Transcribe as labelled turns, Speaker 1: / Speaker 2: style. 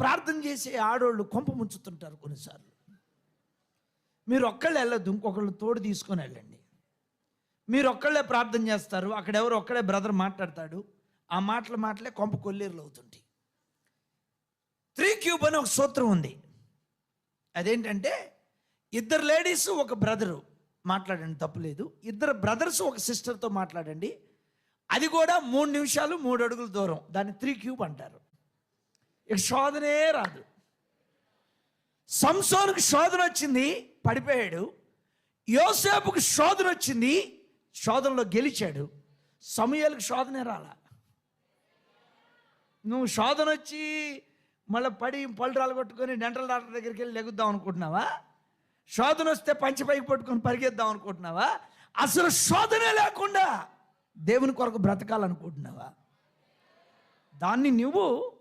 Speaker 1: ప్రార్థన చేసే ఆడోళ్ళు కొంప ముంచుతుంటారు కొన్నిసార్లు. మీరు ఒక్కళ్ళు వెళ్ళదు ఇంకొకళ్ళు తోడు తీసుకొని వెళ్ళండి. మీరు ఒక్కళ్ళే ప్రార్థన చేస్తారు అక్కడ ఎవరు ఒక్కడే బ్రదర్ మాట్లాడతాడు ఆ మాటల మాటలే కొంప కొల్లేరులు అవుతుంటాయి. త్రీ క్యూబ్ అని ఒక సూత్రం ఉంది. అదేంటంటే ఇద్దరు లేడీస్ ఒక బ్రదరు మాట్లాడండి తప్పులేదు. ఇద్దరు బ్రదర్స్ ఒక సిస్టర్తో మాట్లాడండి. అది కూడా మూడు నిమిషాలు మూడు అడుగుల దూరం. దాన్ని త్రీ క్యూబ్ అంటారు. ఇక శోధనే రాదు. సంసోనుకు శోధన వచ్చింది పడిపోయాడు. యోసేపుకు శోధన వచ్చింది శోధనలో గెలిచాడు. సమయాలకు శోధనే రాలా. నువ్వు శోధన వచ్చి మళ్ళీ పడి పళ్ళు కొట్టుకొని డెంటల్ డాక్టర్ దగ్గరికి వెళ్ళి లెగుద్దాం అనుకుంటున్నావా? శోధన వస్తే పంచి పైకి పట్టుకొని పరిగెద్దాం అనుకుంటున్నావా? అసలు శోధనే లేకుండా దేవుని కొరకు బ్రతకాలనుకుంటున్నావా? దాన్ని నువ్వు